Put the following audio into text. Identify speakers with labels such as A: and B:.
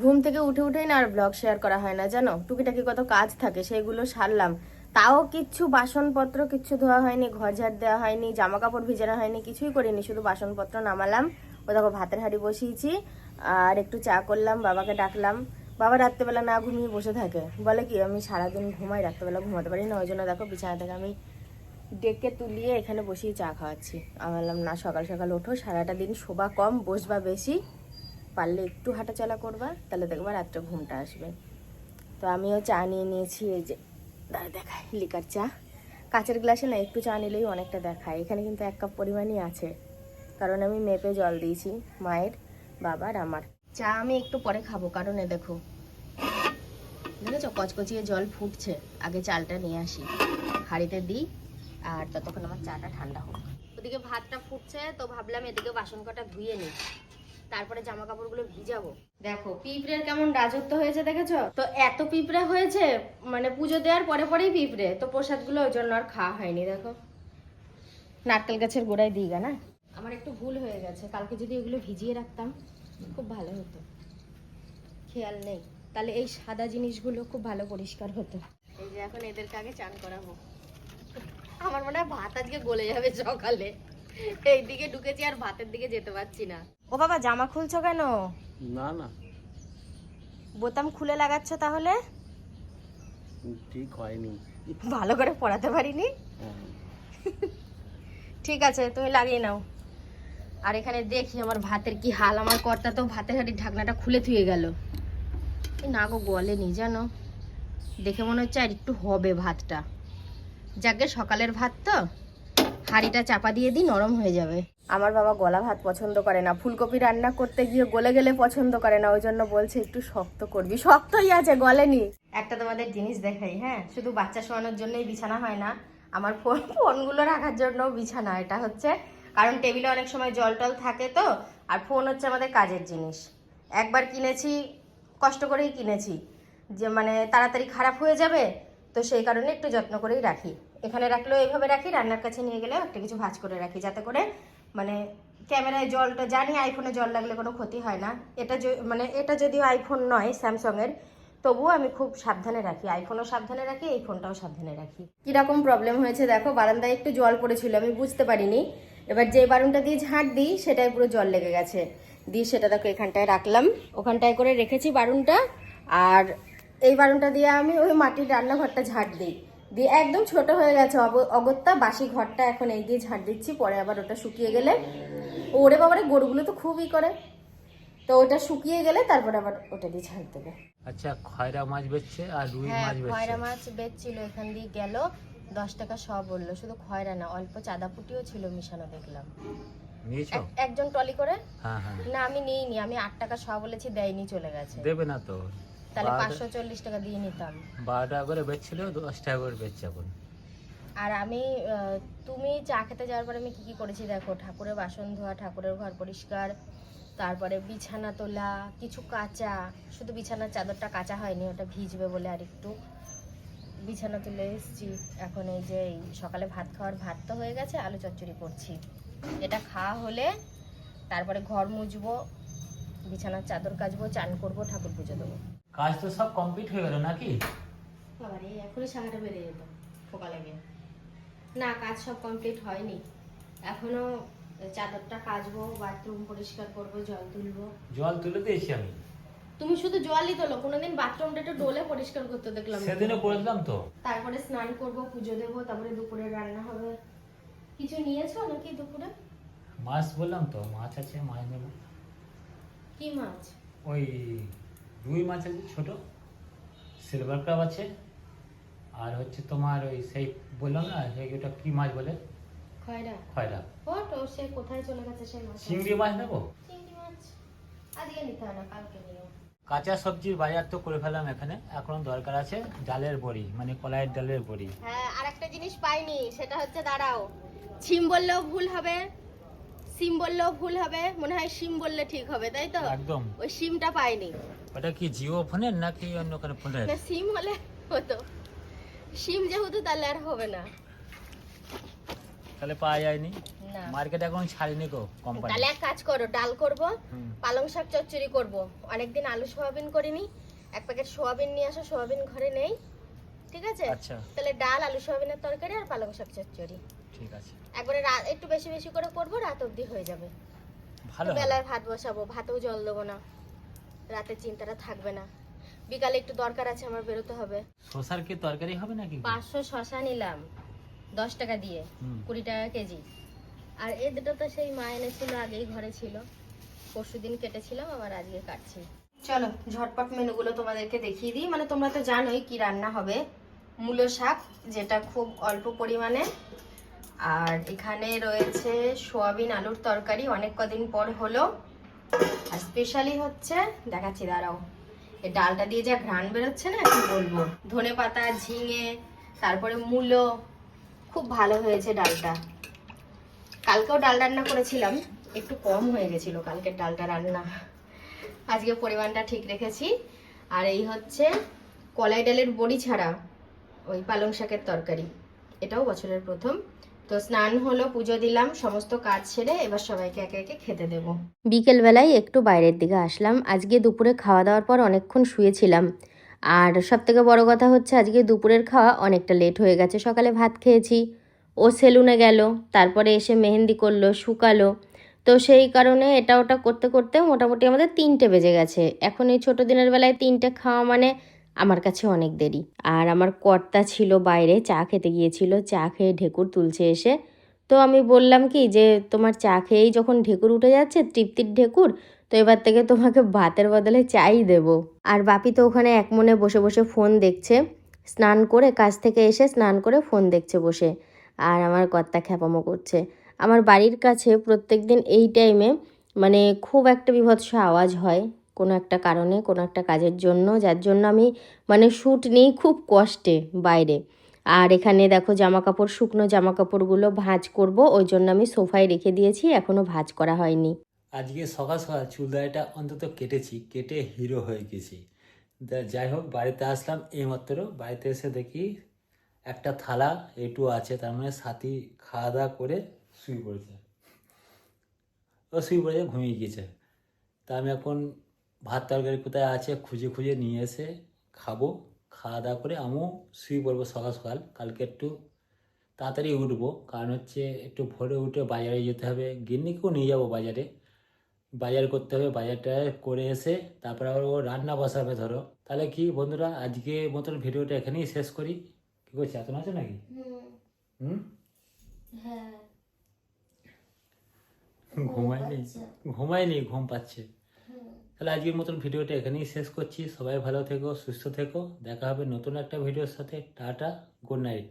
A: ঘুম থেকে উঠে উঠেই না আর ব্লগ শেয়ার করা হয় না, জানো? টুকিটাকি কত কাজ থাকে সেইগুলো সারলাম। তাও কিচ্ছু বাসনপত্র কিচ্ছু ধোয়া হয়নি, ঘর ঝাড় দেওয়া হয়নি জামা কাপড় ভিজানো হয়নি, কিছুই করিনি, শুধু বাসনপত্র নামালাম। ও দেখো, ভাতের হাঁড়ি বসিয়েছি, আর একটু চা করলাম, বাবাকে ডাকলাম। বাবা রাত্রেবেলা না ঘুমিয়ে বসে থাকে। বলে কি, আমি সারাদিন ঘুমাই, রাত্রেবেলা ঘুমাতে পারি না, ওই জন্য দেখো, বিছানা থেকে আমি ডেকে তুলিয়ে এখানে বসিয়ে চা খাওয়াচ্ছি। আমি বললাম, না, সকাল সকাল ওঠো, সারাটা দিন শোবা কম, বসবা বেশি। পারলে একটু হাঁটাচলা করবা, তাহলে দেখবা রাত্রে ঘুমটা আসবে। তো আমিও চা নিয়ে নিয়েছি, এই যে, দাঁড়া দেখায় লিকার চা। কাঁচের গ্লাসে না একটু চা নিলেই অনেকটা দেখায়, এখানে কিন্তু এক কাপ পরিমাণই আছে। কারণ আমি মেপে জল দিয়েছি, মায়ের, বাবার, আমার। চা আমি একটু পরে খাব, কারণ এ দেখো, দেখেছ কচকচিয়ে জল ফুটছে, আগে চালটা নিয়ে আসি। হাঁড়িতে দিই, আর ততক্ষণ আমার চাটা ঠান্ডা হোক। ওদিকে ভাতটা ফুটছে, তো ভাবলাম এদিকে বাসন কটা ধুয়ে নিই। তারপরে জামা কাপড়গুলো ভিজাবো। দেখো পিঁপড়ের কেমন রাজত্ব হয়েছে দেখেছ? তো এত পিঁপড়ে হয়েছে মানে পুজো দেওয়ার পরে পরেই পিঁপড়ে তো প্রসাদগুলো ওই জন্য আর খাওয়া হয়নি দেখো। নারকেল গাছের গোড়ায় দিই গা না? আমার একটু ভুল হয়ে গেছে কালকে যদি এগুলো ভিজিয়ে রাখতাম খুব ভালো হতো। খেয়াল নেই তাহলে এই সাদা জিনিসগুলো খুব ভালো পরিষ্কার হতো। এই যে এখন এদেরকে আগে চান করাবো। আমার মনে হয় ভাত আজকে গলে যাবে সকালে। এই দিকে ঢুকেছি আর ভাতের দিকে যেতে পারছি না। ও বাবা জামা খুলছো কেন?
B: না না।
A: বোতাম খুলে লাগাচ্ছ তাহলে?
B: ঠিক হয়নি।
A: ভালো করে পড়াতে পারিনি?
B: হ্যাঁ।
A: ঠিক আছে তুমি লাগিয়ে নাও। আর এখানে দেখি আমার ভাতের কি হাল। আমার কর্তা তো ভাতের হাঁড়ির ঢাকনাটা খুলে থুয়ে গেল। না গো গলেনি জানো? দেখে মনে হচ্ছে আর একটু হবে ভাতটা। যাকে সকালের ভাত তো। হাঁড়িটা চাপা দিয়ে দিই নরম হয়ে যাবে। আমার বাবা গলা ভাত পছন্দ করে না ফুলকপি রান্না করতে গিয়ে গলে গেলে পছন্দ করে না ওই জন্য বলছে একটু শক্ত করবি। শক্তই আছে গলেনি। একটা তোমাদের জিনিস দেখাই হ্যাঁ? শুধু বাচ্চা শোয়ানোর জন্যই বিছানা হয় না আমার ফোন ফোনগুলো রাখার জন্য বিছানা এটা হচ্ছে কারণ টেবিলে অনেক সময় জল টল থাকে তো আর ফোন হচ্ছে আমাদের কাজের জিনিস। একবার কিনেছি কষ্ট করেই কিনেছি যে মানে তাড়াতাড়ি খারাপ হয়ে যাবে তো সেই কারণে একটু যত্ন করেই রাখি। এখানে রাখলেও এইভাবে রাখি, রান্নার কাছে নিয়ে গেলে একটা কিছু ভাঁজ করে রাখি যাতে করে মানে ক্যামেরায় জলটা, জানি আইফোনে জল লাগলে কোনো ক্ষতি হয় না। এটা মানে এটা যদিও আইফোন নয়, স্যামসংয়ের, তবুও আমি খুব সাবধানে রাখি। আইফোনও সাবধানে রাখি এই ফোনটাও সাবধানে রাখি। কীরকম প্রবলেম হয়েছে দেখো, বারান্দায় একটু জল পড়েছিল, আমি বুঝতে পারিনি। এবার যে বারুনটা দিয়ে ঝাঁট দিই, সেটাই পুরো জল লেগে গেছে। দিয়ে সেটা দেখো এখানটায় রাখলাম। ওখানটায় করে রেখেছি বারুনটা আর এই বারণটা দিয়ে আমি ওই মাটির রান্নাঘরটা ঝাঁট দিই। দিয়ে একদম ছোট হয়ে গেছে অব- অগত্যা বাসি ঘরটা এখন এই দিয়ে ঝাঁট দিচ্ছি পরে আবার ওটা শুকিয়ে গেলে। ওরে বাবারে গরুগুলো তো খুবই করে। তো ওটা শুকিয়ে গেলে তারপরে আবার ওটা দিয়ে ঝাঁট দেবে।
B: আচ্ছা খয়রা মাছ বেচছে আর রুই
A: হ্যাঁ
B: মাছ বেচছে?
A: খয়রা মাছ বেচছিল এখান দিয়ে গেল। দশ টাকা সব বলল শুধু খয়রা না অল্প চাঁদা পুটিও ছিল মিশানো দেখলাম। একজন টলি করে?
B: হ্যাঁ হ্যাঁ।
A: না আমি নিইনি আমি আট টাকা সব বলেছি দেয়নি চলে গেছে।
B: দেবে না তো?
A: তাহলে পাঁচশো চল্লিশ টাকা দিয়ে নিতাম।
B: বারো টাকা করে বেচছিল দশ টাকা করে বেচছে এখন।
A: আর আমি তুমি চা খেতে যাওয়ার পরে আমি কি কি করেছি দেখো ঠাকুরের বাসন ধোয়া ঠাকুরের ঘর পরিষ্কার তারপরে বিছানা তোলা কিছু কাঁচা শুধু বিছানার চাদরটা কাঁচা হয়নি ওটা ভিজবে বলে আর একটু। বিছানা তুলে এসেছি এখন এই যে এই সকালে ভাত খাওয়ার ভাত তো হয়ে গেছে আলু চচ্চড়ি করছি। এটা খাওয়া হলে তারপরে ঘর মুছবো বিছানার চাদর কাচবো চান করব ঠাকুর পুজো দেবো।
B: কাজ তো সব কমপ্লিট হয়ে গেল নাকি?
A: এই এখনই সাহাটা বেড়ে যেত পোকা লেগে। না কাজ সব কমপ্লিট হয়নি। এখনও চাদরটা কাচবো বাথরুম পরিষ্কার করব জল তুলবো।
B: জল তুলে দিয়েছি আমি।
A: তুমি শুধু জলই তোলো কোনোদিন বাথরুমটা একটু ডোলে পরিষ্কার করতে দেখলাম।
B: সেদিনও করেছিলাম তো।
A: তারপরে স্নান করব পুজো দেবো তারপরে দুপুরে রান্না হবে। কিছু নিয়েছো নাকি দুপুরে?
B: মাছ বললাম তো মাছ আছে মাছ নেব।
A: কি মাছ?
B: ওই রুই মাছ আছে ছোট। সিলভার ক্রাব আছে। আর হচ্ছে তোমার ওই সেই বললাম না সেই ওটা কি মাছ বলে?
A: খয়রা।
B: খয়রা।
A: হট ও সে কোথায় চলে গেছে সেই মাছ
B: চিংড়ি মাছ নেব?
A: চিংড়ি মাছ। আজকে নিতে হয় না কালকে নিও
B: কাঁচা সবজির বাজার তো করে ফেলাম এখানে। এখন দরকার আছে ডালের বড়ি মানে কলাইয়ের ডালের বড়ি।
A: হ্যাঁ আর একটা জিনিস পাইনি সেটা হচ্ছে দাঁড়াও। ছিম বললেও ভুল হবে সিম বললেও ভুল হবে মনে হয় সিম বললে ঠিক হবে তাই তো?
B: একদম।
A: ওই সিমটা পাইনি।
B: ওটা কি জিও ফোনের নাকি অন্য কোনো ফোনের?
A: না সিম হলে হতো। সিম যেহেতু তাহলে আর হবে না।
B: তাহলে পাওয়া যায়নি?
A: না।
B: মার্কেটে এখন ছাড়িনি গো কোম্পানি।
A: তাহলে এক কাজ করো ডাল করব পালং শাক চচ্চড়ি করব। অনেকদিন আলু সোয়াবিন করিনি এক প্যাকেট সোয়াবিন নিয়ে আসো সোয়াবিন ঘরে নেই। ঠিক আছে?
B: আচ্ছা।
A: তাহলে ডাল আলু সোয়াবিনের তরকারি আর পালং শাক চচ্চড়ি।
B: ঠিক আছে।
A: একবারে রাত একটু বেশি বেশি করে করব রাত অবধি হয়ে যাবে।
B: ভালো।
A: বেলায় ভাত বসাবো ভাতেও জল দেবো না। রাতের চিন্তাটা থাকবে না। বিকালে একটু দরকার আছে আমার বেরোতে হবে।
B: শসার কি তরকারি হবে নাকি?
A: পাঁচশো শশা নিলাম দশ টাকা দিয়ে। কুড়ি টাকা কেজি। আর এই দুটো তো সেই মা এনেছিল আগেই ঘরে ছিল। পরশু দিন কেটেছিলাম আবার আজকে কাটছি। চলো ঝটপট মেনুগুলো তোমাদেরকে দেখিয়ে দিই। মানে তোমরা তো জানোই কি রান্না হবে। মূলো শাক যেটা খুব অল্প পরিমাণে। আর এখানে রয়েছে সোয়াবিন আলুর তরকারি অনেক কদিন পর হলো। আর স্পেশালি হচ্ছে, দেখাচ্ছি, দাঁড়াও। এই ডালটা দিয়ে যা ঘ্রাণ বেরোচ্ছে না, কি বলব? ধনে পাতা, ঝিঙে, তারপরে মূলো, খুব ভালো হয়েছে ডালটা। কালকেও ডাল রান্না করেছিলাম, একটু কম হয়ে গেছিল কালকের ডালটা রান্না। আজকে পরিমাণটা ঠিক রেখেছি। আর এই হচ্ছে কলাই ডালের বড়ি ছাড়া ওই পালং শাকের তরকারি। এটাও বছরের প্রথম। তো স্নান হলো, পুজো দিলাম, সমস্ত কাজ সেরে এবার সবাইকে একে একে খেতে দেবো।
C: বিকেলবেলায় একটু বাইরের দিকে আসলাম। আজকে দুপুরে খাওয়া দাওয়ার পর অনেকক্ষণ শুয়েছিলাম। আর সব থেকে বড় কথা হচ্ছে, আজকে দুপুরের খাওয়া অনেকটা লেট হয়ে গেছে। সকালে ভাত খেয়েছি, ও সেলুনে গেল, তারপরে এসে মেহেন্দি করল, শুকালো। তো সেই কারণে এটা ওটা করতে করতে মোটামুটি আমাদের তিনটে বেজে গেছে। এখন এই ছোটো দিনের বেলায় তিনটে খাওয়া মানে আমার কাছে অনেক দেরি। আর আমার কর্তা ছিল বাইরে, চা খেতে গিয়েছিল, চা খেয়ে ঢেকুর তুলছে এসে। তো আমি বললাম কি যে, তোমার চা খেয়েই যখন ঢেকুর উঠে যাচ্ছে, তৃপ্তির ঢেকুর, তো এবার থেকে তোমাকে ভাতের বদলে চাই দেব। আর বাপি তো ওখানে এক মনে বসে বসে ফোন দেখছে। স্নান করে কাজ থেকে এসে স্নান করে ফোন দেখছে বসে। আর আমার কর্তা খ্যাপামো করছে। আমার বাড়ির কাছে প্রত্যেক দিন এই টাইমে মানে খুব একটা বিভৎস আওয়াজ হয়। কোনো একটা কারণে, কোনো একটা কাজের জন্য, যার জন্য আমি মানে শ্যুট নিই খুব কষ্টে বাইরে। আর এখানে দেখো জামা কাপড় শুকনো জামা কাপড়গুলো ভাঁজ করব, ওই জন্য আমি সোফায় রেখে দিয়েছি এখনও ভাঁজ করা হয়নি।
B: আজকে সকাল সকাল চুলদারিটা অন্তত কেটেছি, কেটে হিরো হয়ে গেছি। যাই হোক, বাড়িতে আসলাম এইমাত্র, বাড়িতে এসে দেখি একটা থালা, এটু আছে, তার মানে সাথী খাওয়া দাওয়া করে শুয়ে পড়েছে। ও শুয়ে পড়েছে, ঘুমিয়ে গিয়েছে। তা আমি এখন ভাত তরকারি কোথায় আছে খুঁজে খুঁজে নিয়ে এসে খাব। খাওয়া দাওয়া করে আমিও শুয়ে পড়ব সকাল সকাল। কালকে একটু তাড়াতাড়ি উঠবো। কারণ হচ্ছে একটু ভোরে উঠে বাজারে যেতে হবে। গিন্নিকেও নিয়ে যাব বাজারে। বাজার করতে হবে। বাজারটা করে এসে তারপরে আবার ও রান্না বসাবে ধরো। তাহলে কি বন্ধুরা আজকে মতন ভিডিওটা এখানেই শেষ করি। কি করছি এত আছে নাকি? হুম?
A: হ্যাঁ।
B: ঘুমায়নি। ঘুমায়নি ঘুম পাচ্ছে। তাহলে আজকের মতন ভিডিওটা এখানেই শেষ করছি। সবাই ভালো থেকো, সুস্থ থেকো। দেখা হবে নতুন একটা ভিডিওর সাথে। Tata, good night.